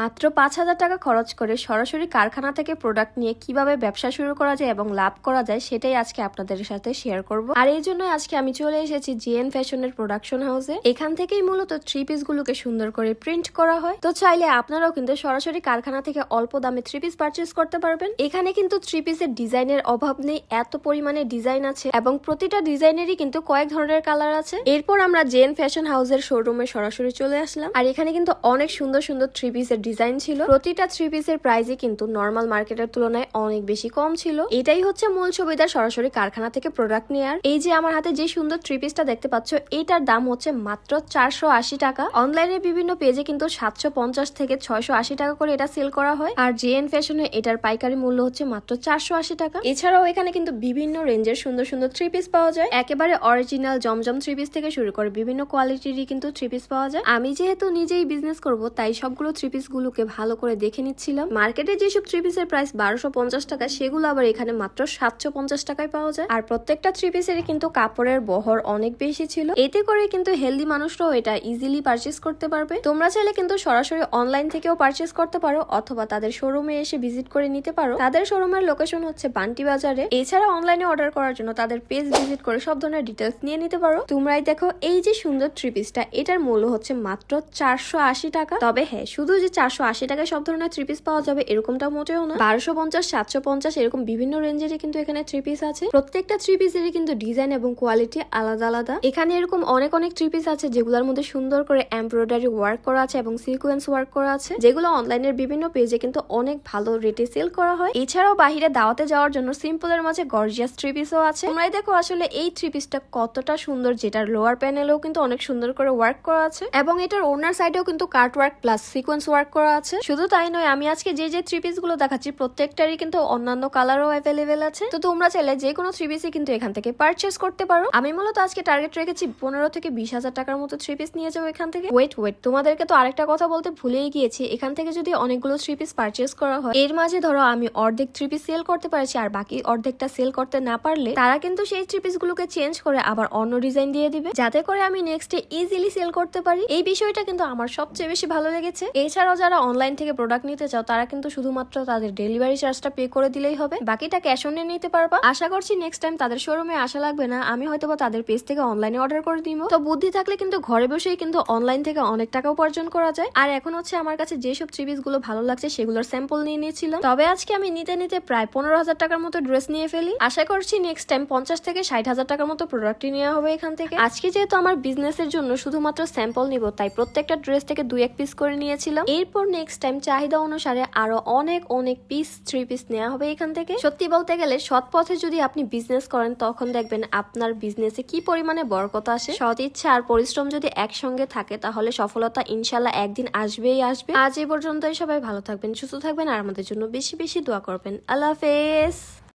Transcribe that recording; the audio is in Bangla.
মাত্র পাঁচ হাজার টাকা খরচ করে সরাসরি কারখানা থেকে প্রোডাক্ট নিয়ে কীভাবে ব্যবসা শুরু করা যায় এবং লাভ করা যায় সেটাই আজকে আপনাদের সাথে শেয়ার করব। আর এই জন্য আজকে আমি চলে এসেছি জিএন ফ্যাশনের প্রোডাকশন হাউসে এখান থেকেই মূলত থ্রি পিস গুলোকে সুন্দর করে প্রিন্ট করা হয়। তো চাইলে আপনারাও কিন্তু সরাসরি কারখানা থেকে অল্প দামে থ্রি পিস পারচেস করতে পারবেন। এখানে কিন্তু থ্রি পিসের ডিজাইনের অভাব নেই, এত পরিমাণে ডিজাইন আছে এবং প্রতিটা ডিজাইনেরই কিন্তু কয়েক ধরনের কালার আছে। এরপর আমরা জেন ফ্যাশন হাউসের শোরুমে সরাসরি চলে আসলাম। আর এখানে কিন্তু অনেক সুন্দর সুন্দর থ্রি পিসের ডিজাইন ছিল। প্রতিটা থ্রি পিসের প্রাইসই কিন্তু নর্মাল মার্কেটের তুলনায় অনেক বেশি কম ছিল। এটাই হচ্ছে মূল সুবিধা সরাসরি কারখানা থেকে প্রোডাক্ট নেওয়ার এই যে আমার হাতে যে সুন্দর থ্রি পিসটা দেখতে পাচ্ছ, এটার দাম হচ্ছে মাত্র চারশো আশি টাকা। অনলাইনে বিভিন্ন পেজে কিন্তু সাতশো পঞ্চাশ থেকে ছয়শো আশি টাকা করে এটা সেল করা হয়। আর জে জেএন ফ্যাশনে এটার পাইকারি মূল্য হচ্ছে মাত্র চারশো আশি টাকা। এছাড়াও এখানে কিন্তু বিভিন্ন রেঞ্জের সুন্দর সুন্দর থ্রি পিস পাওয়া যায়। একেবারে অরিজিনাল জমজম থ্রি পিস থেকে শুরু করে বিভিন্ন কোয়ালিটিরই কিন্তু থ্রি পিস পাওয়া যায়। আমি যেহেতু নিজেই বিজনেস করব, তাই সবগুলো থ্রি পিস গুলোকে ভালো করে দেখে নিচ্ছিলাম। মার্কেটে যেসব থ্রি পিসের প্রাইস বারোশো পঞ্চাশ টাকা, সেগুলো আবার এখানে মাত্র সাতশো পঞ্চাশ টাকায় পাওয়া যায়। আর প্রত্যেকটা থ্রি পিসের কিন্তু কাপড়ের বহর অনেক বেশি ছিল। এতে করে কিন্তু হেলদি মানুষরাও এটা ইজিলি পারচেস করতে পারবে। তোমরা চাইলে কিন্তু সরাসরি অনলাইন থেকেও পারচেস করতে পারো, অথবা তাদের শোরুমে এসে ভিজিট করে নিতে পারো। তাদের শোরুমের লোকেশন হচ্ছে বান্টি বাজারে এছাড়া অনলাইনে অর্ডার করার জন্য তাদের পেজ ভিজিট করে সব ধরনের ডিটেলস নিয়ে নিতে পারো। তোমরাই দেখো এই যে সুন্দর থ্রি পিসটা এটার মূল্য হচ্ছে মাত্র চারশো আশি টাকা। তবে হ্যাঁ শুধু যে চারশো আশি টাকায় সব ধরনের থ্রি পিস পাওয়া যাবে এরকমটা মোটেও না। বারোশো পঞ্চাশ, সাতশো পঞ্চাশ, এরকম বিভিন্ন রেঞ্জেরই কিন্তু এখানে থ্রি পিস আছে। প্রত্যেকটা থ্রি পিসেরই কিন্তু ডিজাইন এবং কোয়ালিটি আলাদা আলাদা। এখানে এরকম অনেক অনেক থ্রি পিস আছে যেগুলোর মধ্যে সুন্দর করে এমব্রয়ডারি ওয়ার্ক করা আছে এবং সিকোয়েন্স ওয়ার্ক করা আছে, যেগুলো অনলাইনের বিভিন্ন পেজে কিন্তু অনেক ভালো রেটে সেল করা হয়। এছাড়াও বাহিরে দাওয়াতে যাওয়ার জন্য সিম্পলের মাঝে গর্জিয়াস থ্রি পিসও আছে। তোমরাই দেখো আসলে এই থ্রি পিসটা কতটা সুন্দর, যেটার লোয়ার প্যানেলেও কিন্তু অনেক সুন্দর করে ওয়ার্ক করা আছে। এবং এটার ওনার সাইডেও কিন্তু cut work plus sequence work করা আছে। শুধু তাই নয়, আমি আজকে যে যে থ্রি পিসগুলো দেখাচ্ছি, প্রত্যেকটারই কিন্তু অন্যান্য কালারও অ্যাভেলেবেল আছে। তো তোমরা চাইলে যে কোনো থ্রি পিসই কিন্তু এখান থেকে পারচেস করতে পারো। আমি মূলত আজকে টার্গেট রেখেছি পনেরো থেকে বিশ হাজার টাকার মতো থ্রি পিস নিয়ে যাব এখান থেকে। ওয়েট ওয়েট তোমাদেরকে তো আরেকটা কথা বলতে ভুলেই গিয়েছি। এখান থেকে যদি অনেকগুলো থ্রি পিস পারচেস করা হয়, এর মাঝে ধরো আমি অর্ধেক থ্রি পিস সেল করতে পারছি, আর বাকি অর্ধেকটা সেল করতে না পারলে তারা কিন্তু সেই থ্রি পিস গুলোকে চেঞ্জ করে আবার অন্য ডিজাইন দিয়ে দিবে। যাতে করে আমি নেক্সট ইজিলি সেল করতে পারি। এই বিষয়টা কিন্তু আমার সবচেয়ে বেশি ভালো লেগেছে। এছাড়াও যারা অনলাইন থেকে প্রোডাক্ট নিতে চাও, তারা কিন্তু শুধুমাত্র তাদের ডেলিভারি চার্জটা পে করে দিলেই হবে। বাকিটা ক্যাশ অন নিতে পারবা। আশা করছি নেক্সট টাইম তাদের শোরুমে আসা লাগবে না। আমি হয়তো বা তাদের পেজ থেকে অনলাইনে অর্ডার করে দিব। তো বুদ্ধি থাকলে কিন্তু ঘরে বসেই কিন্তু অনলাইন থেকে অনেক টাকা উপার্জন করা যায়। আর এখন হচ্ছে আমার কাছে যেসব থ্রি গুলো ভালো লাগছে, সেগুলোর স্যাম্পল নিয়ে নিয়েছিলাম। তবে আজকে আমি নিতে নিতে প্রায় পনেরো হাজার টাকার মতো ড্রেস নিয়ে ফেলি। আশা করছি নেক্সট টাইম পঞ্চাশ থেকে ষাট হাজার টাকার মতো প্রোডাক্টই নেওয়া হবে এখান থেকে। আজকে যেহেতু আমার বিজনেসের জন্য শুধুমাত্র স্যাম্পল নিব, তাই প্রত্যেকটা ড্রেস থেকে দুই এক পিস করে নিয়েছিলাম। এরপর নেক্সট টাইম চাহিদা অনুসারে আরও অনেক অনেক পিস থ্রি পিস নেওয়া হবে এখান থেকে। সত্যি বলতে গেলে সৎ পথে যদি আপনি বিজনেস করেন, তখন দেখবেন আপনার বিজনেসে কি পরিমাণে বরকত আসে। সৎ ইচ্ছা আর পরিশ্রম যদি একসঙ্গে থাকে, তাহলে সফলতা ইনশাল্লাহ একদিন আসবেই আসবে। আজ এই পর্যন্তই সবাই ভালো থাকবেন, সুস্থ থাকবেন, আর আমাদের জন্য বেশি বেশি দোয়া করবেন। আল্লাহ হাফেজ।